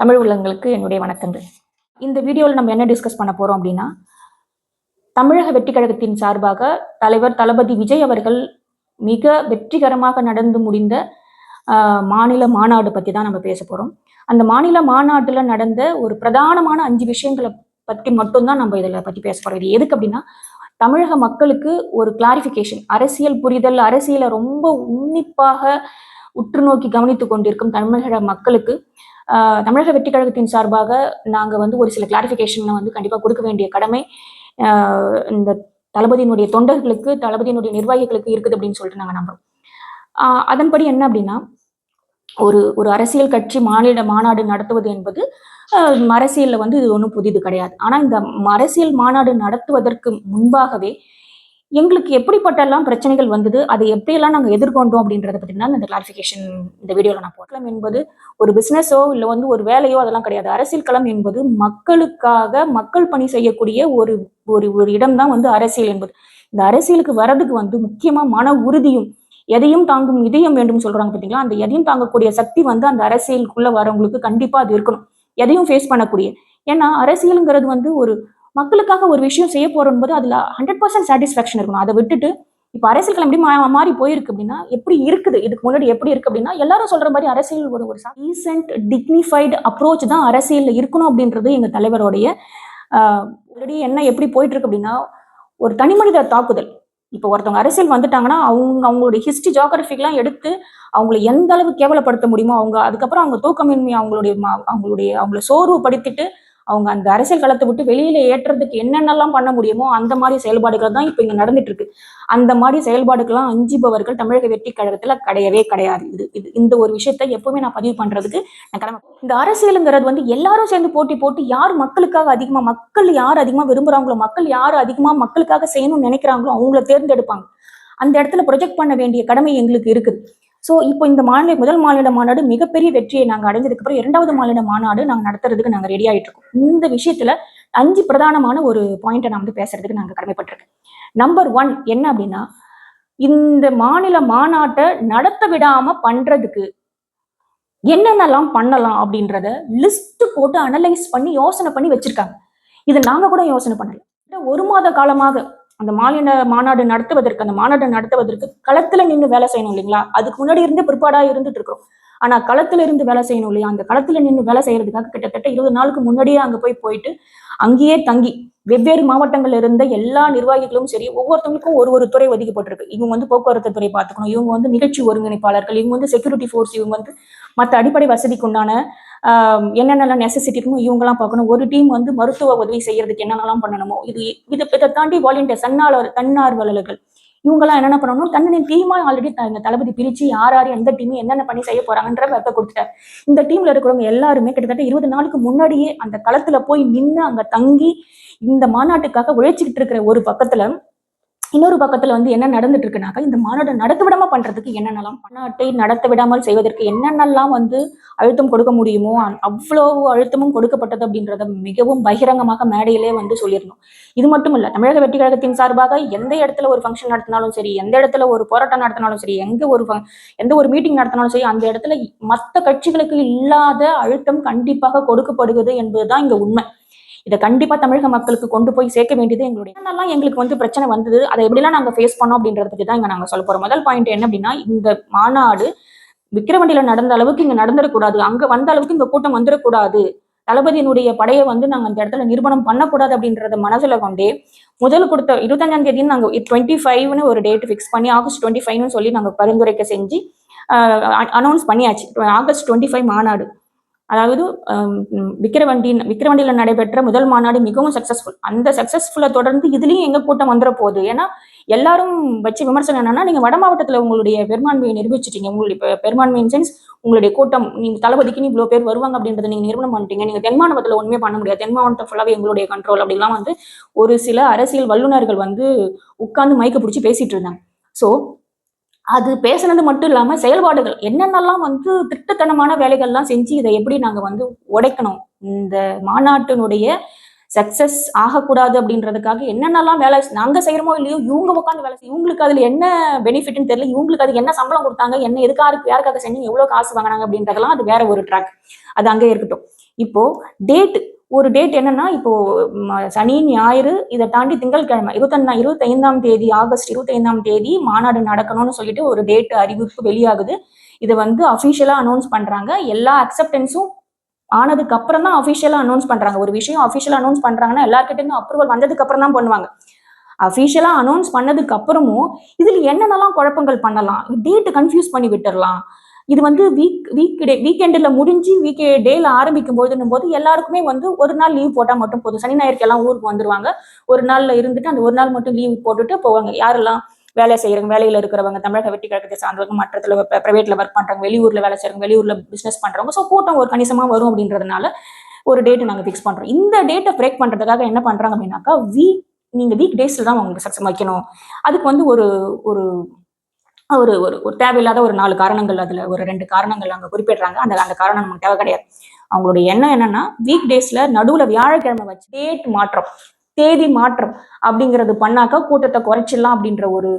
தமிழ் உள்ளங்களுக்கு என்னுடைய வணக்கங்கள். இந்த வீடியோவில் நம்ம என்ன டிஸ்கஸ் பண்ண போகிறோம் அப்படின்னா தமிழக வெற்றி கழகத்தின் சார்பாக தலைவர் தளபதி விஜய் அவர்கள் மிக வெற்றிகரமாக நடந்து முடிந்த மாநில மாநாடு பற்றி தான் நம்ம பேச போகிறோம் அந்த மாநில மாநாட்டில் நடந்த ஒரு பிரதானமான அஞ்சு விஷயங்களை பற்றி மட்டும்தான் நம்ம இதில் பற்றி பேச போகிறோம் இது எதுக்கு அப்படின்னா தமிழக மக்களுக்கு ஒரு கிளாரிஃபிகேஷன் அரசியல் புரிதல் அரசியலை ரொம்ப உன்னிப்பாக உற்று நோக்கி கவனித்து கொண்டிருக்கும் தமிழக மக்களுக்கு தமிழக வெற்றி கழகத்தின் சார்பாக நாங்க வந்து ஒரு சில கிளாரிஃபிகேஷனை வந்து கண்டிப்பாக கொடுக்க வேண்டிய கடமை. ஆஹ், இந்த தளபதியினுடைய தொண்டர்களுக்கு தளபதியினுடைய நிர்வாகிகளுக்கு இருக்குது அப்படின்னு சொல்லிட்டு நாங்கள் நம்புறோம். ஆஹ், அதன்படி என்ன அப்படின்னா ஒரு ஒரு அரசியல் கட்சி மாநில மாநாடு நடத்துவது என்பது ஆஹ், அரசியல்ல வந்து இது ஒன்றும் புதிது கிடையாது. ஆனா இந்த அரசியல் மாநாடு நடத்துவதற்கு முன்பாகவே எங்களுக்கு எப்படிப்பட்டெல்லாம் பிரச்சனைகள் வந்தது அதை எப்படியெல்லாம் நாங்கள் எதிர்கொண்டோம் அப்படின்றத பற்றினா இந்த கிளாரிஃபிகேஷன் இந்த வீடியோவில் நான் போட்டலாம் என்பது ஒரு பிஸ்னஸோ இல்லை வந்து ஒரு வேலையோ அதெல்லாம் கிடையாது. அரசியல் களம் என்பது மக்களுக்காக மக்கள் பணி செய்யக்கூடிய ஒரு ஒரு ஒரு இடம் தான் வந்து அரசியல் என்பது. இந்த அரசியலுக்கு வர்றதுக்கு வந்து முக்கியமாக மன உறுதியும் எதையும் தாங்கும் இதயம் வேண்டும் சொல்கிறாங்க பார்த்தீங்களா அந்த எதையும் தாங்கக்கூடிய சக்தி வந்து அந்த அரசியலுக்குள்ளே வரவங்களுக்கு கண்டிப்பாக அது இருக்கணும். எதையும் ஃபேஸ் பண்ணக்கூடிய. ஏன்னா அரசியலுங்கிறது வந்து ஒரு மக்களுக்காக ஒரு விஷயம் செய்ய போறோம் போது அதுல ஹண்ட்ரட் பர்சன்ட் சாட்டிஸ்ஃபேக்ஷன் இருக்கணும். அதை விட்டுட்டு இப்போ அரசியல் எப்படி மா- மாறி போயிருக்கு அப்படின்னா எப்படி இருக்குது? இதுக்கு முன்னாடி எப்படி இருக்கு அப்படின்னா எல்லாரும் சொல்ற மாதிரி அரசியல் ஒரு ஒரு ரீசெண்ட் டிக்னிஃபைடு அப்ரோச் தான் அரசியல்ல இருக்கணும் அப்படின்றது எங்க தலைவருடைய ஆல்ரெடி என்ன எப்படி போயிட்டு இருக்கு அப்படின்னா ஒரு தனி மனித தாக்குதல். இப்போ ஒருத்தவங்க அரசியல் வந்துட்டாங்கன்னா அவங்க அவங்களுடைய ஹிஸ்டரி ஜியாகிரபிக்லாம் எடுத்து அவங்களை எந்த அளவு கேவலப்படுத்த முடியுமோ அவங்க அதுக்கப்புறம் அவங்க தூக்கமின்மை அவங்களுடைய ம- அவங்களுடைய அவங்கள சோர்வுபடுத்திட்டு அவங்க அந்த அரசியல் களத்தை விட்டு வெளியில ஏற்றுறதுக்கு என்னென்னலாம் பண்ண முடியுமோ அந்த மாதிரி செயல்பாடுகள் தான் இப்போ இங்க நடந்துட்டு இருக்கு. அந்த மாதிரி செயல்பாடுகள்லாம் அஞ்சுபவர்கள் தமிழக வெற்றி கழகத்துல கிடையவே கிடையாது. இது இது இந்த ஒரு விஷயத்த எப்பவுமே நான் பதிவு பண்றதுக்கு நான் கிளம்ப இந்த அரசியலுங்கிறது வந்து எல்லாரும் சேர்ந்து போட்டி போட்டு யார் மக்களுக்காக அதிகமா மக்கள் யார் அதிகமா விரும்புறாங்களோ மக்கள் யார் அதிகமா மக்களுக்காக செய்யணும்னு நினைக்கிறாங்களோ அவங்கள தேர்ந்தெடுப்பாங்க. அந்த இடத்துல ப்ரொஜெக்ட் பண்ண வேண்டிய கடமை எங்களுக்கு இருக்குது. ஸோ இப்போ இந்த மாநில முதல் மாநில மாநாடு மிகப்பெரிய வெற்றியை நாங்கள் அடைஞ்சதுக்கு அப்புறம் இரண்டாவது மாநில மாநாடு நாங்கள் நடத்துறதுக்கு நாங்கள் ரெடி ஆகிட்டு இருக்கோம். இந்த விஷயத்துல அஞ்சு பிரதானமான ஒரு பாயிண்ட்டை நான் வந்து பேசுறதுக்கு நாங்கள் கடமைப்பட்டிருக்கேன். நம்பர் ஒன் என்ன அப்படின்னா இந்த மாநில மாநாட்டை நடத்த விடாம பண்றதுக்கு என்னென்னலாம் பண்ணலாம் அப்படின்றத லிஸ்ட் போட்டு அனலைஸ் பண்ணி யோசனை பண்ணி வச்சிருக்காங்க. இது நாங்க கூட யோசனை பண்ணல. ஒரு மாத காலமாக அந்த மாநில மாநாடு நடத்துவதற்கு அந்த மாநாடு நடத்துவதற்கு களத்துல நின்று வேலை செய்யணும் இல்லைங்களா? அதுக்கு முன்னாடி இருந்தே பிற்பாடா இருந்துட்டு இருக்கிறோம். ஆனா களத்துல இருந்து வேலை செய்யணும் இல்லையா? அந்த களத்துல நின்று வேலை செய்யறதுக்காக கிட்டத்தட்ட இருபது நாளுக்கு முன்னாடியே அங்க போய் போயிட்டு அங்கேயே தங்கி வெவ்வேறு மாவட்டங்கள்ல இருந்த எல்லா நிர்வாகிகளும் சரி ஒவ்வொருத்தவங்களுக்கும் ஒரு ஒரு துறை ஒதுக்கப்பட்டிருக்கு. இவங்க வந்து போக்குவரத்து துறை பார்த்துக்கணும். இவங்க வந்து நிகழ்ச்சி ஒருங்கிணைப்பாளர்கள் இவங்க வந்து செக்யூரிட்டி ஃபோர்ஸ் இவங்க வந்து மற்ற அடிப்படை வசதிக்கு உண்டான என்னென்னலாம் நெசசிட்டி இருக்குமோ இவங்கெல்லாம் பார்க்கணும். ஒரு டீம் வந்து மருத்துவ உதவி செய்யறதுக்கு என்னென்னலாம் பண்ணணுமோ இது இதை இதை தாண்டி வாலண்டியர் தன்னாளர் தன்னார்வலர்கள் இவங்கெல்லாம் என்னென்ன பண்ணணும் தன்னின் டீமா ஆல்ரெடி இந்த தளபதி பிரிச்சு யார் யார் எந்த டீம் என்னென்ன பண்ணி செய்ய போறாங்கன்ற வெப்ப கொடுத்துட்டார். இந்த டீம்ல இருக்கிறவங்க எல்லாருமே கிட்டத்தட்ட இருபது நாளுக்கு முன்னாடியே அந்த களத்துல போய் நின்று அங்க தங்கி இந்த மாநாட்டுக்காக உழைச்சிக்கிட்டு இருக்கிற ஒரு பக்கத்துல இன்னொரு பக்கத்துல வந்து என்ன நடந்துட்டு இருக்குனாக்கா இந்த மாநாடு நடத்த விடாம பண்றதுக்கு என்னென்னலாம் மாநாட்டை நடத்த விடாமல் செய்வதற்கு என்னென்னலாம் வந்து அழுத்தம் கொடுக்க முடியுமோ அவ்வளோ அழுத்தமும் கொடுக்கப்பட்டது அப்படின்றத மிகவும் பகிரங்கமாக மேடையிலே வந்து சொல்லிடணும் இது மட்டும் இல்ல தமிழக வெற்றி கழகத்தின் சார்பாக எந்த இடத்துல ஒரு ஃபங்க்ஷன் நடத்தினாலும் சரி எந்த இடத்துல ஒரு போராட்டம் நடத்தினாலும் சரி எங்க ஒரு எந்த ஒரு மீட்டிங் நடத்தினாலும் சரி அந்த இடத்துல மற்ற கட்சிகளுக்கு இல்லாத அழுத்தம் கண்டிப்பாக கொடுக்கப்படுகிறது என்பதுதான் இங்க உண்மை. இதை கண்டிப்பா தமிழக மக்களுக்கு கொண்டு போய் சேர்க்க வேண்டியது எங்களுடைய என்னெல்லாம் எங்களுக்கு வந்து பிரச்சனை வந்தது. அதை எப்படிலாம் நாங்க ஃபேஸ் பண்ணோம் அப்படின்றதுக்கு தான் இங்க நாங்க சொல்ல போறோம். முதல் பாயிண்ட் என்ன அப்படின்னா இந்த மாநாடு விக்கிரவண்டியில நடந்த அளவுக்கு இங்க நடந்துடக்கூடாது. அங்க வந்த அளவுக்கு இந்த கூட்டம் வந்துடக்கூடாது. தளபதியினுடைய படையை வந்து நாங்க அந்த இடத்துல நிரூபணம் பண்ணக்கூடாது அப்படின்றத மனசுல கொண்டே முதல் கொடுத்த இருபத்தஞ்சாம் தேதி நாங்க டுவெண்ட்டி ஃபைவ்னு ஒரு டேட் ஃபிக்ஸ் பண்ணி ஆகஸ்ட் டுவெண்ட்டி ஃபைவ்னு சொல்லி நாங்க பரிந்துரைக்க செஞ்சு அனௌன்ஸ் பண்ணியாச்சு. ஆகஸ்ட் டுவெண்ட்டி ஃபைவ் மாநாடு. அதாவது விக்கிரவண்டியின் விக்கிரவண்டியில் விக்கிரவண்டி நடைபெற்ற முதல் மாநாடு மிகவும் சக்சஸ்ஃபுல் அந்த சக்சஸ்ஃபுல்லை தொடர்ந்து இதுலேயும் எங்கள் கூட்டம் வந்துட போகுது? ஏன்னா எல்லாரும் வச்சு விமர்சனம் என்னன்னா நீங்கள் வட மாவட்டத்தில் உங்களுடைய பெரும்பான்மையை நிரூபிச்சிட்டீங்க. உங்களுடைய பெ- பெரும்பான்மை சென்ஸ் உங்களுடைய கூட்டம் நீங்கள் தளபதிக்குன்னு இவ்வளோ பேர் வருவாங்க அப்படின்றத நீங்கள் நிறுவனம் பண்ணிட்டீங்க. நீங்கள் தென் மாவட்டத்தில் ஒன்றுமே பண்ண முடியாது. தென் மாவட்டம் ஃபுல்லாகவே எங்களுடைய கண்ட்ரோல் அப்படிலாம் வந்து ஒரு சில அரசியல் வல்லுநர்கள் வந்து உட்கார்ந்து மயக்க பிடிச்சி பேசிட்டு இருந்தாங்க. ஸோ அது பேசுனது மட்டும் இல்லாமல் செயல்பாடுகள் என்னென்னலாம் வந்து திட்டத்தனமான வேலைகள்லாம் செஞ்சு இதை எப்படி நாங்கள் வந்து உடைக்கணும்? இந்த மாநாட்டினுடைய சக்சஸ் ஆகக்கூடாது அப்படின்றதுக்காக என்னென்னலாம் வேலை நாங்கள் செய்கிறோமோ இல்லையோ இவங்க உட்காந்து வேலை செய்ய இவங்களுக்கு அதில் என்ன பெனிஃபிட்னு தெரியல இவங்களுக்கு அதுக்கு என்ன சம்பளம் கொடுத்தாங்க என்ன எதுக்காக யாருக்காக செஞ்சு எவ்வளோ காசு வாங்கினாங்க அப்படின்றதெல்லாம் அது வேற ஒரு ட்ராக் அது அங்கே இருக்கட்டும். இப்போ டேட்டு ஒரு டேட் என்னன்னா இப்போ சனி ஞாயிறு இதை தாண்டி திங்கட்கிழமை இருபத்தொன்னா இருபத்தைந்தாம் தேதி ஆகஸ்ட் இருபத்தைந்தாம் தேதி மாநாடு நடக்கணும்னு சொல்லிட்டு ஒரு டேட் அறிவிப்பு வெளியாகுது. இதை வந்து அஃபிஷியலா அனௌன்ஸ் பண்றாங்க. எல்லா அக்செப்டன்ஸும் ஆனதுக்கு அப்புறம் தான் அஃபிஷியலா அனௌன்ஸ் பண்றாங்க. ஒரு விஷயம் அஃபிஷியலா அனௌன்ஸ் பண்றாங்கன்னா எல்லார்கிட்டயும் அப்ரூவல் வந்ததுக்கு அப்புறம் தான் பண்ணுவாங்க. அஃபிஷியலா அனௌன்ஸ் பண்ணதுக்கு அப்புறமும் இதுல என்னென்னலாம் குழப்பங்கள் பண்ணலாம்? டேட்டு கன்ஃபியூஸ் பண்ணி விட்டுடலாம் இது வந்து வீக் வீக் டே வீக்கெண்டில் முடிஞ்சு வீக் டேல ஆரம்பிக்கும் போதுன்னும் போது எல்லாருக்குமே வந்து ஒரு நாள் லீவ் போட்டால் மட்டும் போதும். சனி ஞாயிறுக்கு எல்லாம் ஊருக்கு வந்துருவாங்க. ஒரு நாளில் இருந்துட்டு அந்த ஒரு நாள் மட்டும் லீவ் போட்டுட்டு போவாங்க. யாரெல்லாம் வேலை செய்கிறவங்க வேலையில் இருக்கிறவங்க தமிழக வெட்டி கழகத்தை சார்ந்தவங்க மற்றத்தில் ப்ரைவேட்ல ஒர்க் பண்ணுறவங்க வெளியூரில் வேலை செய்கிறவங்க வெளியூரில் பிஸ்னஸ் பண்ணுறவங்க ஸோ கூட்டம் ஒரு கணிசமாக வரும் அப்படின்றதுனால ஒரு டேட் நாங்கள் ஃபிக்ஸ் பண்ணுறோம் இந்த டேட்டை பிரேக் பண்ணுறதுக்காக என்ன பண்ணுறாங்க அப்படின்னாக்கா வீக் நீங்கள் வீக் டேஸில் தான் உங்களுக்கு சக்ஸஸ் வைக்கணும். அதுக்கு வந்து ஒரு ஒரு ஒரு ஒரு ஒரு தேவையில்லாத ஒரு நாலு காரணங்கள் அதுல ஒரு ரெண்டு காரணங்கள் அங்க குறிப்பிடுறாங்க. அந்த அந்த காரணம் நமக்கு தேவை கிடையாது. அவங்களுடைய எண்ணம் என்னன்னா வீக் டேஸ்ல நடுவுல வியாழக்கிழமை வச்சு டேட் மாற்றம் தேதி மாற்றம் அப்படிங்கிறது பண்ணாக்கா கூட்டத்தை குறைச்சிடலாம் அப்படின்ற ஒரு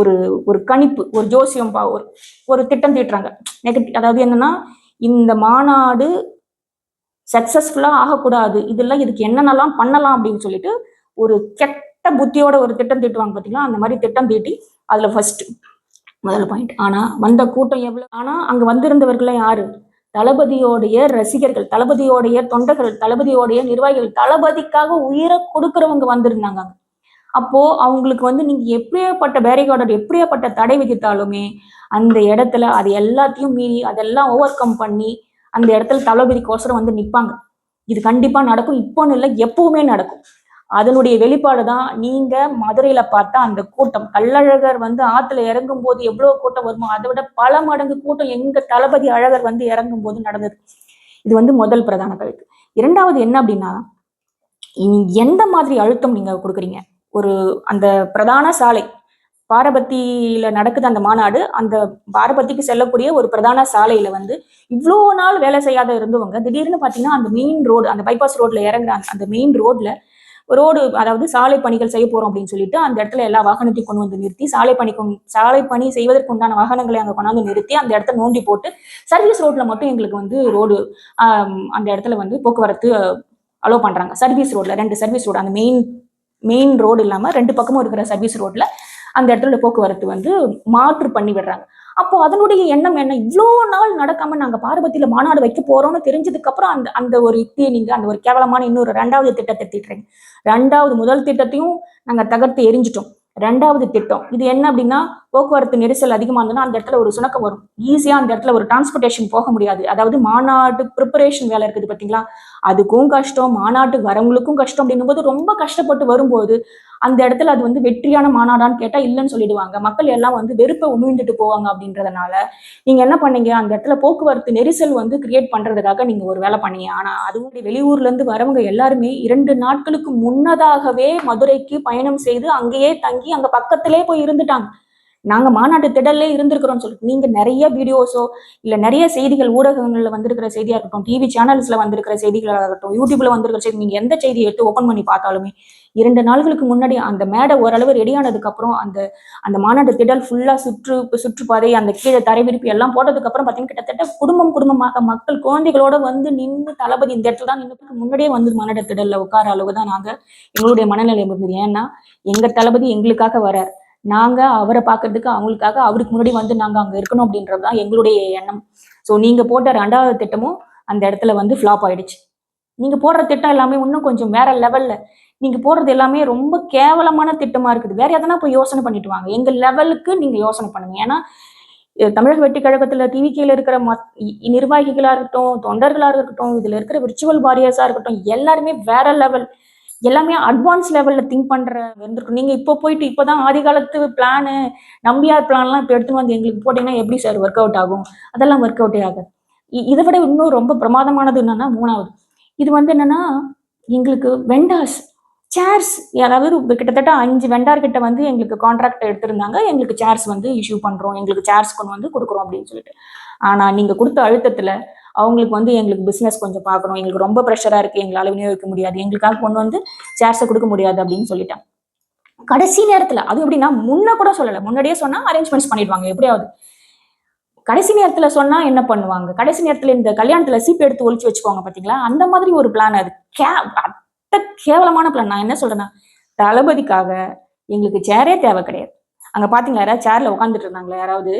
ஒரு ஒரு கணிப்பு ஒரு ஜோசியம் பா ஒரு ஒரு திட்டம் தீட்டுறாங்க. நெகட்டிவ் அதாவது என்னன்னா இந்த மாநாடு சக்சஸ்ஃபுல்லா ஆகக்கூடாது. இதெல்லாம் இதுக்கு என்னென்னலாம் பண்ணலாம் அப்படின்னு சொல்லிட்டு ஒரு கெட்ட புத்தியோட ஒரு திட்டம் தீட்டுவாங்க பாத்தீங்களா? அந்த மாதிரி திட்டம் தீட்டி அதுல ஃபர்ஸ்ட் முதல் பாயிண்ட் ஆனா வந்த கூட்டம் எவ்வளவு? ஆனா அங்க வந்திருந்தவர்கள் யாரு? தளபதியோடைய ரசிகர்கள் தளபதியோடைய தொண்டர்கள் தளபதியோடைய நிர்வாகிகள் தளபதிக்காக உயிரை கொடுக்கறவங்க வந்திருந்தாங்க அப்போ அவங்களுக்கு வந்து நீங்க எப்படியாப்பட்ட பேரிகார்டர் எப்படியாப்பட்ட தடை விதித்தாலுமே அந்த இடத்துல அது எல்லாத்தையும் மீறி அதெல்லாம் ஓவர் கம் பண்ணி அந்த இடத்துல தளபதிக்கோசரம் வந்து நிற்பாங்க இது கண்டிப்பா நடக்கும். இப்போன்னு இல்லை எப்பவுமே நடக்கும். அதனுடைய வெளிப்பாடு தான் நீங்க மதுரையில பார்த்தா அந்த கூட்டம். கள்ளழகர் வந்து ஆத்துல இறங்கும் போது எவ்வளவு கூட்டம் வருமோ அதை விட பல மடங்கு கூட்டம் எங்க தளபதி அழகர் வந்து இறங்கும் போது நடந்தது. இது வந்து முதல் பிரதான கருத்து. இரண்டாவது என்ன அப்படின்னா எந்த மாதிரி அழுத்தம் நீங்க கொடுக்குறீங்க? ஒரு அந்த பிரதான சாலை பாரபத்தியில நடக்குது அந்த மாநாடு அந்த பாரபத்திக்கு செல்லக்கூடிய ஒரு பிரதான சாலையில வந்து இவ்வளோ நாள் வேலை செய்யாத இருந்தவங்க திடீர்னு பாத்தீங்கன்னா அந்த மெயின் ரோடு அந்த பைபாஸ் ரோட்ல இறங்குற அந்த- அந்த மெயின் ரோட்ல ரோடு அதாவது சாலை பணிகள் செய்ய போறோம் அப்படின்னு சொல்லிட்டு அந்த இடத்துல எல்லா வாகனத்தையும் கொண்டு வந்து நிறுத்தி சாலை பணிக்கும் சாலை பணி செய்வதற்கு உண்டான வாகனங்களை அங்கே கொண்டாந்து நிறுத்தி அந்த இடத்த நோண்டி போட்டு சர்வீஸ் ரோட்ல மட்டும் எங்களுக்கு வந்து ரோடு அந்த இடத்துல வந்து போக்குவரத்து அலோவ் பண்றாங்க. சர்வீஸ் ரோட்ல ரெண்டு சர்வீஸ் ரோடு அந்த மெயின் மெயின் ரோடு இல்லாம ரெண்டு பக்கமும் இருக்கிற சர்வீஸ் ரோட்ல அந்த இடத்துல போக்குவரத்து வந்து மாற்று பண்ணி விடுறாங்க. அப்போ அதனுடைய எண்ணம் என்ன? இவ்வளோ நாள் நடக்காம நாங்க பார்வதியில மாநாடு வைக்க போறோம்னு தெரிஞ்சதுக்கு அப்புறம் அந்த அந்த ஒரு யுக்தியை நீங்க அந்த ஒரு கேவலமான இன்னொரு ரெண்டாவது திட்டத்தை தீட்டுறீங்க. ரெண்டாவது முதல் திட்டத்தையும் நாங்க தகர்த்து எரிஞ்சிட்டோம். ரெண்டாவது திட்டம். இது என்ன அப்படின்னா போக்குவரத்து நெரிசல் அதிகமாக இருந்ததுன்னா அந்த இடத்துல ஒரு சுணக்கம் வரும். ஈஸியா அந்த இடத்துல ஒரு டிரான்ஸ்போர்ட்டேஷன் போக முடியாது. அதாவது மாநாட்டு ப்ரிப்பரேஷன் வேலை இருக்குது பாத்தீங்களா அதுக்கும் கஷ்டம். மாநாட்டுக்கு வரவங்களுக்கும் கஷ்டம் அப்படின்னும் போது ரொம்ப கஷ்டப்பட்டு வரும்போது அந்த இடத்துல அது வந்து வெற்றியான மாநாடான்னு கேட்டா இல்லைன்னு சொல்லிடுவாங்க. மக்கள் எல்லாம் வந்து வெறுப்பை உமிழ்ந்துட்டு போவாங்க அப்படின்றதுனால நீங்க என்ன பண்ணீங்க? அந்த இடத்துல போக்குவரத்து நெரிசல் வந்து கிரியேட் பண்றதுக்காக நீங்க ஒரு வேலை பண்ணீங்க. ஆனா அதுவும் வெளியூர்ல இருந்து வரவங்க எல்லாருமே இரண்டு நாட்களுக்கு முன்னதாகவே மதுரைக்கு பயணம் செய்து அங்கேயே தங்கி அங்க பக்கத்திலே போய் இருந்துட்டாங்க. நாங்க மாநாட்டு திடல்லே இருந்திருக்கிறோம்னு சொல்லிட்டு நீங்க நிறைய வீடியோஸோ இல்ல நிறைய செய்திகள் ஊடகங்கள்ல வந்திருக்கிற செய்தியா இருக்கட்டும் டிவி சேனல்ஸ்ல வந்திருக்கிற செய்திகளாக இருக்கட்டும் யூடியூப்ல வந்திருக்கிற செய்தி நீங்க எந்த செய்தியை எடுத்து ஓபன் பண்ணி பார்த்தாலுமே இரண்டு நாள்களுக்கு முன்னாடி அந்த மேடை ஓரளவு ரெடியானதுக்கு அப்புறம் அந்த அந்த மாநாட்டு திடல் ஃபுல்லா சுற்று சுற்றுப்பாதை அந்த கீழே தரைவிரிப்பு எல்லாம் போட்டதுக்கு அப்புறம் பாத்தீங்கன்னா கிட்டத்தட்ட குடும்பம் குடும்பமாக மக்கள் குழந்தைகளோட வந்து நின்று தளபதி இந்த இடத்துல தான் நின்று முன்னாடியே வந்து மாநாட்டு திடல்ல உட்கார அளவு தான் நாங்க எங்களுடைய மனநிலை இருந்தது ஏன்னா எங்க தளபதி எங்களுக்காக வரார் நாங்கள் அவரை பார்க்கறதுக்கு அவங்களுக்காக அவருக்கு முன்னாடி வந்து நாங்கள் அங்கே இருக்கணும் அப்படின்றது தான் எங்களுடைய எண்ணம். ஸோ நீங்கள் போட்ட ரெண்டாவது திட்டமும் அந்த இடத்துல வந்து ஃப்ளாப் ஆயிடுச்சு. நீங்கள் போடுற திட்டம் எல்லாமே இன்னும் கொஞ்சம் வேற லெவலில் நீங்கள் போடுறது எல்லாமே ரொம்ப கேவலமான திட்டமாக இருக்குது. வேற எதனா போய் யோசனை பண்ணிட்டு வாங்க. எங்கள் லெவலுக்கு நீங்கள் யோசனை பண்ணுங்க. ஏன்னா தமிழக வெட்டி கழகத்தில் டிவிக்கில இருக்கிற மத் இ- இருக்கட்டும் தொண்டர்களாக இருக்கட்டும் இதில் இருக்கிற விர்ச்சுவல் பாரியர்ஸாக இருக்கட்டும் எல்லாருமே வேற லெவல் எல்லாமே அட்வான்ஸ் லெவல்ல திங்க் பண்ற இருந்திருக்கும். நீங்க இப்போ போயிட்டு இப்பதான் ஆதி காலத்து பிளானு நம்பியார் பிளான்லாம் இப்போ எடுத்துன்னு வந்து எங்களுக்கு போட்டீங்கன்னா எப்படி சார் ஒர்க் அவுட் ஆகும்? அதெல்லாம் ஒர்க் அவுட்டே ஆகாது. இதை விட இன்னும் ரொம்ப பிரமாதமானது என்னன்னா மூணாவது. இது வந்து என்னன்னா எங்களுக்கு வெண்டாஸ் சேர்ஸ் யாராவது கிட்டத்தட்ட அஞ்சு வெண்டார் கிட்ட வந்து எங்களுக்கு கான்ட்ராக்ட் எடுத்திருந்தாங்க. எங்களுக்கு சேர்ஸ் வந்து இஷ்யூ பண்றோம். எங்களுக்கு சேர்ஸ் கொண்டு வந்து கொடுக்குறோம் அப்படின்னு சொல்லிட்டு. ஆனா நீங்க கொடுத்த அழுத்தத்துல அவங்களுக்கு வந்து எங்களுக்கு பிசினஸ் கொஞ்சம் பார்க்கணும். எங்களுக்கு ரொம்ப ப்ரெஷராக இருக்குது எங்களால் விநியோகிக்க முடியாது. எங்களுக்காக கொண்டு வந்து சேர்ஸை கொடுக்க முடியாது அப்படின்னு சொல்லிட்டேன் கடைசி நேரத்தில் அது எப்படின்னா முன்ன கூட சொல்லலை. முன்னாடியே சொன்னால் அரேஞ்ச்மெண்ட்ஸ் பண்ணிடுவாங்க. எப்படியாவது. கடைசி நேரத்தில் சொன்னால் என்ன பண்ணுவாங்க? கடைசி நேரத்தில் இந்த கல்யாணத்தில் சீப் எடுத்து ஒழிச்சு வச்சுக்கோங்க பார்த்தீங்களா அந்த மாதிரி ஒரு பிளான் அது. கே அட்ட கேவலமான பிளான் நான் என்ன சொல்கிறேன்னா தளபதிக்காக எங்களுக்கு சேரே தேவை கிடையாது. அங்கே பார்த்தீங்களா யாராவது சேரில் உட்காந்துட்டு இருந்தாங்களா? யாராவது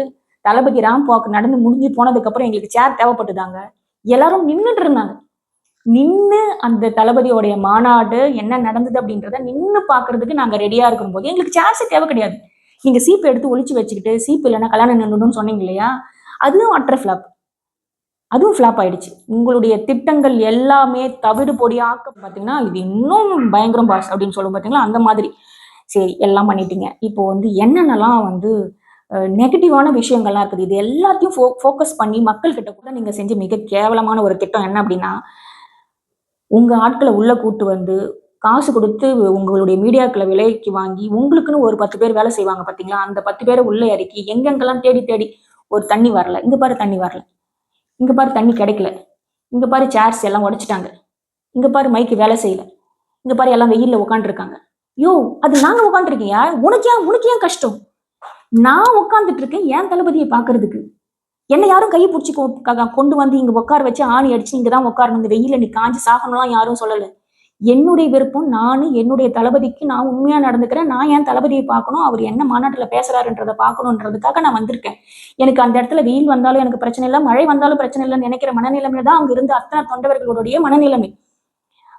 தளபதி ராம் வாக் நடந்து முடிஞ்சு போனதுக்கப்புறம் எங்களுக்கு சேர் தேவைப்பட்டுதாங்க. எல்லாரும் நின்றுட்டு இருந்தாங்க. நின்று அந்த தளபதியோடைய மாநாடு என்ன நடந்தது அப்படின்றத நின்று பார்க்கறதுக்கு நாங்கள் ரெடியாக இருக்கும் போது எங்களுக்கு சேர்ஸே தேவை கிடையாது. நீங்கள் சீப்பு எடுத்து ஒழிச்சு வச்சுக்கிட்டு சீப்பு இல்லைன்னா கல்யாணம் நின்றுடும் சொன்னீங்க இல்லையா? அதுவும் அட்டர் ஃப்ளாப் அதுவும் ஃப்ளாப் ஆயிடுச்சு. உங்களுடைய திட்டங்கள் எல்லாமே தவிடு பொடியாக்க பார்த்தீங்கன்னா இது இன்னும் பயங்கரம் பாஸ் அப்படின்னு சொல்லும் பார்த்தீங்களா அந்த மாதிரி. சரி எல்லாம் பண்ணிட்டீங்க. இப்போ வந்து என்னென்னலாம் வந்து நெகட்டிவான விஷயங்கள்லாம் இருக்குது. இது எல்லாத்தையும் ஃபோ ஃபோக்கஸ் பண்ணி மக்கள்கிட்ட கூட நீங்கள் செஞ்ச மிக கேவலமான ஒரு திட்டம் என்ன அப்படின்னா உங்கள் ஆட்களை உள்ளே கூட்டு வந்து காசு கொடுத்து உங்களுடைய மீடியாக்களை விலைக்கு வாங்கி உங்களுக்குன்னு ஒரு பத்து பேர் வேலை செய்வாங்க பார்த்தீங்களா? அந்த பத்து பேரை உள்ளே இறக்கி எங்கெங்கெல்லாம் தேடி தேடி ஒரு தண்ணி வரல. இங்கே பாரு தண்ணி வரல. இங்கே பாரு தண்ணி கிடைக்கல. இங்கே பாரு சேர்ஸ் எல்லாம் உடைச்சிட்டாங்க. இங்கே பாரு மைக்கு வேலை செய்யல. இங்கே பாரு எல்லாம் வெயிலில் உட்காந்துருக்காங்க யோ அது நாங்கள் உட்காந்துருக்கீங்க உனக்கு ஏன் உனக்கு ஏன் கஷ்டம்? நான் உட்காந்துட்டு இருக்கேன் ஏன் தளபதியை பார்க்கறதுக்கு. என்னை யாரும் கையை பிடிச்சி கொண்டு வந்து இங்க உட்கார வச்சு ஆணி அடிச்சு இங்க தான் உட்காரணும். இந்த வெயில நீ காஞ்சி சாகணும்லாம் யாரும் சொல்லல. என்னுடைய விருப்பம் நானு என்னுடைய தளபதிக்கு நான் உண்மையா நடந்துக்கிறேன். நான் என் தளபதியை பார்க்கணும். அவர் என்ன மாநாட்டுல பேசுறாருன்றதை பார்க்கணுன்றதுக்காக நான் வந்திருக்கேன். எனக்கு அந்த இடத்துல வெயில் வந்தாலும் எனக்கு பிரச்சனை இல்லை. மழை வந்தாலும் பிரச்சனை இல்லைன்னு நினைக்கிற மனநிலைமை தான் அங்க இருந்து அத்தனை தொண்டவர்களுடைய மனநிலைமை.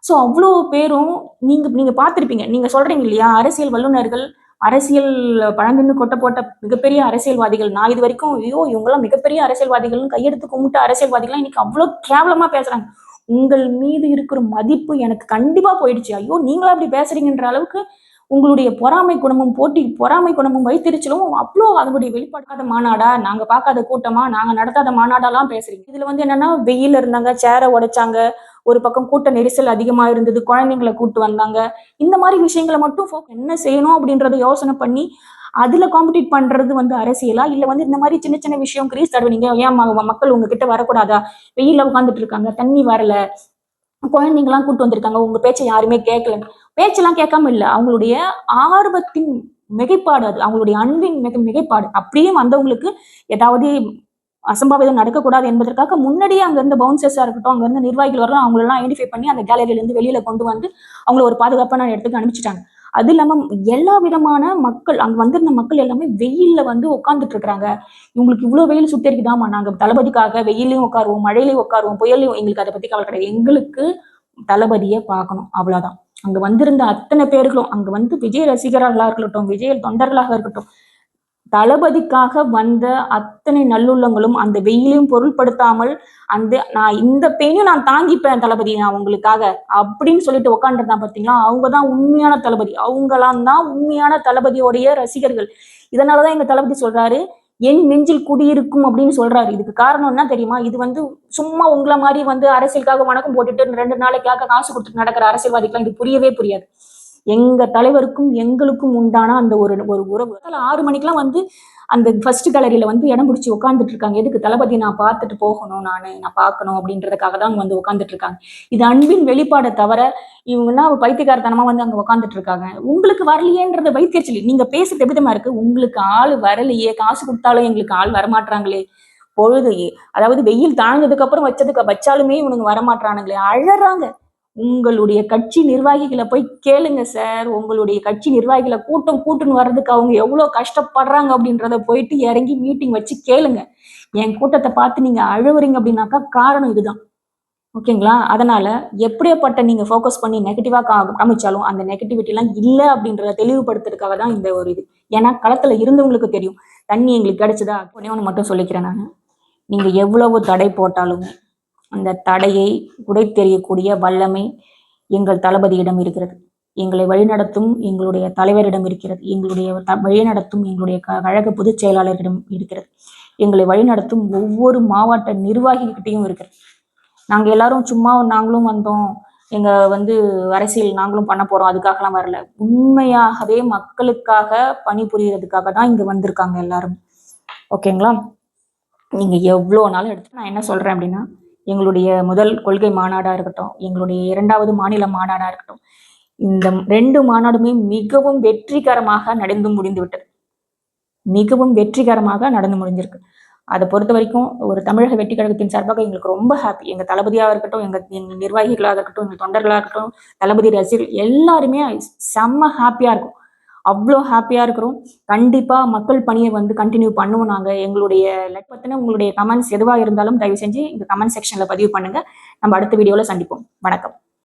ஸோ அவ்வளோ பேரும் நீங்க நீங்க பார்த்துருப்பீங்க. நீங்க சொல்றீங்க இல்லையா? அரசியல் வல்லுநர்கள் அரசியல் பழங்குன்னு கொட்ட போட்ட மிகப்பெரிய அரசியல்வாதிகள். நான் இது வரைக்கும் ஐயோ இவங்கெல்லாம் மிகப்பெரிய அரசியல்வாதிகள்னு கையெடுத்து கும்பிட்டு அரசியல்வாதிகள் இன்னைக்கு அவ்வளோ கேவலமா பேசுறாங்க. உங்கள் மீது இருக்கிற மதிப்பு எனக்கு கண்டிப்பா போயிடுச்சு. ஐயோ நீங்களா அப்படி பேசுறீங்கன்ற அளவுக்கு உங்களுடைய பொறாமை குணமும் போட்டி பொறாமை குணமும் வைத்திருச்சலும் அவ்வளோ அதனுடைய வெளிப்பாடாத மாநாடா? நாங்க பார்க்காத கூட்டமா? நாங்க நடத்தாத மாநாடெல்லாம் பேசுறீங்க. இதுல வந்து என்னன்னா வெயில் இருந்தாங்க சேரை உடைச்சாங்க ஒரு பக்கம் கூட்ட நெரிசல் அதிகமா இருந்தது குழந்தைங்களை கூட்டு வந்தாங்க. இந்த மாதிரி விஷயங்களை மட்டும் என்ன செய்யணும் அப்படின்றத யோசனை பண்ணி அதுல காம்படிட் பண்றது வந்து அரசியலா? இல்ல வந்து இந்த மாதிரி சின்ன சின்ன விஷயம் கிரீஸ் தடவுனீங்க ஏன் மக்கள் உங்ககிட்ட வரக்கூடாதா? வெயில உட்காந்துட்டு இருக்காங்க தண்ணி வரல. குழந்தைங்களாம் கூட்டு வந்திருக்காங்க உங்க பேச்சை யாருமே கேட்கல பேச்செல்லாம் கேட்காம இல்ல. அவங்களுடைய ஆர்வத்தின் மிகைப்பாடு அது. அவங்களுடைய அன்பின் மிக மிகைப்பாடு. அப்படியே வந்தவங்களுக்கு ஏதாவது அசம்பாவிதம் நடக்கக்கூடாது என்பதற்காக முன்னாடியே அங்கிருந்து பவுன்சர்ஸாக இருக்கட்டும் அங்கிருந்து நிர்வாகிகள் வரலாம் அவங்களெல்லாம் ஐடென்டிஃபை பண்ணி அந்த கேலரியிலேருந்து வெளியில் கொண்டு வந்து அவங்கள ஒரு பாதுகாப்பான இடத்துக்கு அனுப்பிச்சிட்டாங்க. அது இல்லாமல் எல்லா விதமான மக்கள் அங்கே வந்திருந்த மக்கள் எல்லாமே வெயில்ல வந்து உட்காந்துட்டு இருக்கிறாங்க. இவங்களுக்கு இவ்வளோ வெயில் சுத்தரிக்குதாமா நாங்கள் தளபதிக்காக வெயிலையும் உட்காருவோம் மழையிலையும் உட்காருவோம் புயலையும் எங்களுக்கு அதை பற்றி கவலை கிடையாது. எங்களுக்கு தளபதியை பார்க்கணும் அவ்வளோதான் அங்கே வந்திருந்த அத்தனை பேர்களும் அங்கே வந்து விஜய் ரசிகர்களாக இருக்கட்டும் விஜய் தொண்டர்களாக இருக்கட்டும் தளபதிக்காக வந்த அத்தனை நல்லுள்ளங்களும் அந்த வெயிலையும் பொருள்படுத்தாமல் அந்த நான் இந்த பெயினையும் நான் தாங்கிப்பேன் தளபதி நான் உங்களுக்காக அப்படின்னு சொல்லிட்டு உட்காந்துருந்தான் பாத்தீங்களா? அவங்க தான் உண்மையான தளபதி. அவங்களாம் தான் உண்மையான தளபதியோடைய ரசிகர்கள். இதனாலதான் எங்க தளபதி சொல்றாரு என் நெஞ்சில் குடியிருக்கும் அப்படின்னு சொல்றாரு. இதுக்கு காரணம் என்ன தெரியுமா? இது வந்து சும்மா உங்களை மாதிரி வந்து அரசியலுக்காக வணக்கம் போட்டுட்டு ரெண்டு நாளைக்காக காசு கொடுத்துட்டு நடக்கிற அரசியல்வாதிக்கெல்லாம் இது புரியவே புரியாது. எங்க தலைவருக்கும் எங்களுக்கும் உண்டான அந்த ஒரு ஒரு உறவு. அதில் ஆறு மணிக்கெல்லாம் வந்து அந்த ஃபர்ஸ்ட் கேலரியில வந்து இடம் பிடிச்சி உட்காந்துட்டு இருக்காங்க. எதுக்கு தளபதி நான் பார்த்துட்டு போகணும் நான் நான் பார்க்கணும் அப்படின்றதுக்காக தான் வந்து உட்காந்துட்டு இருக்காங்க. இது அன்பின் வெளிப்பாடை தவிர இவங்கன்னா பைத்தியக்காரத்தனமா வந்து அங்க உட்காந்துட்டு இருக்காங்க. உங்களுக்கு வரலையேன்றத வைத்தியச்சலி நீங்க பேசுறது எவ்விதமா இருக்கு? உங்களுக்கு ஆள் வரலையே காசு கொடுத்தாலும் எங்களுக்கு ஆள் வரமாட்டாங்களே பொழுது அதாவது வெயில் தாழ்ந்ததுக்கு அப்புறம் வச்சதுக்கு வச்சாலுமே இவனுங்க வரமாட்டானுங்களே அழறாங்க. உங்களுடைய கட்சி நிர்வாகிகளை போய் கேளுங்க சார். உங்களுடைய கட்சி நிர்வாகிகளை கூட்டம் கூட்டுன்னு வர்றதுக்கு அவங்க எவ்வளோ கஷ்டப்படுறாங்க அப்படின்றத போயிட்டு இறங்கி மீட்டிங் வச்சு கேளுங்க. என் கூட்டத்தை பார்த்து நீங்க அழுவுறீங்க அப்படின்னாக்கா காரணம் இதுதான். ஓகேங்களா? அதனால எப்படியாப்பட்ட நீங்க ஃபோக்கஸ் பண்ணி நெகட்டிவா காமிச்சாலும் அந்த நெகட்டிவிட்டிலாம் இல்லை அப்படின்றத தெளிவுபடுத்துறதுக்காக தான் இந்த ஒரு இது. ஏன்னா களத்துல இருந்தவங்களுக்கு தெரியும். தண்ணி எங்களுக்கு கிடைச்சதா? ஒண்ணே ஒன்று மட்டும் சொல்லிக்கிறேன் நான். நீங்க எவ்வளவு தடை போட்டாலுமே அந்த தடையை உடைத்தெறியக்கூடிய வல்லமை எங்கள் தளபதியிடம் இருக்கிறது. எங்களை வழிநடத்தும் எங்களுடைய தலைவரிடம் இருக்கிறது. எங்களுடைய த- வழிநடத்தும் எங்களுடைய க- கழக பொதுச் செயலாளரிடம் இருக்கிறது. எங்களை வழிநடத்தும் ஒவ்வொரு மாவட்ட நிர்வாகிகிட்டையும் இருக்கிறது. நாங்கள் எல்லாரும் சும்மா நாங்களும் வந்தோம். எங்க வந்து அரசியல் நாங்களும் பண்ண போறோம். அதுக்காகலாம் வரல. உண்மையாகவே மக்களுக்காக பணிபுரியறதுக்காக தான் இங்க வந்திருக்காங்க எல்லாரும். ஓகேங்களா? நீங்க எவ்வளோ நாளும் எடுத்து நான் என்ன சொல்றேன் அப்படின்னா எங்களுடைய முதல் கொள்கை மாநாடாக இருக்கட்டும் எங்களுடைய இரண்டாவது மாநில மாநாடாக இருக்கட்டும் இந்த ரெண்டு மாநாடுமே மிகவும் வெற்றிகரமாக நடந்து முடிந்து விட்டது. மிகவும் வெற்றிகரமாக நடந்து முடிஞ்சிருக்கு. அதை பொறுத்த வரைக்கும் ஒரு தமிழக வெற்றி கழகத்தின் சார்பாக எங்களுக்கு ரொம்ப ஹாப்பி எங்கள் தளபதியாக இருக்கட்டும் எங்கள் எங்கள் நிர்வாகிகளாக இருக்கட்டும் எங்கள் தொண்டர்களாக இருக்கட்டும் தளபதி ரசிகர்கள் எல்லாருமே செம்ம ஹாப்பியாக இருக்கும். அவ்வளோ ஹாப்பியாக இருக்கிறோம். கண்டிப்பாக மக்கள் பணியை வந்து கண்டினியூ பண்ணுவோம் நாங்கள் எங்களுடைய லெட் பற்றின உங்களுடைய கமெண்ட்ஸ் எதுவாக இருந்தாலும் தயவு செஞ்சு இந்த கமெண்ட் செக்ஷனில் பதிவு பண்ணுங்கள் நம்ம அடுத்த வீடியோவில் சந்திப்போம். வணக்கம்.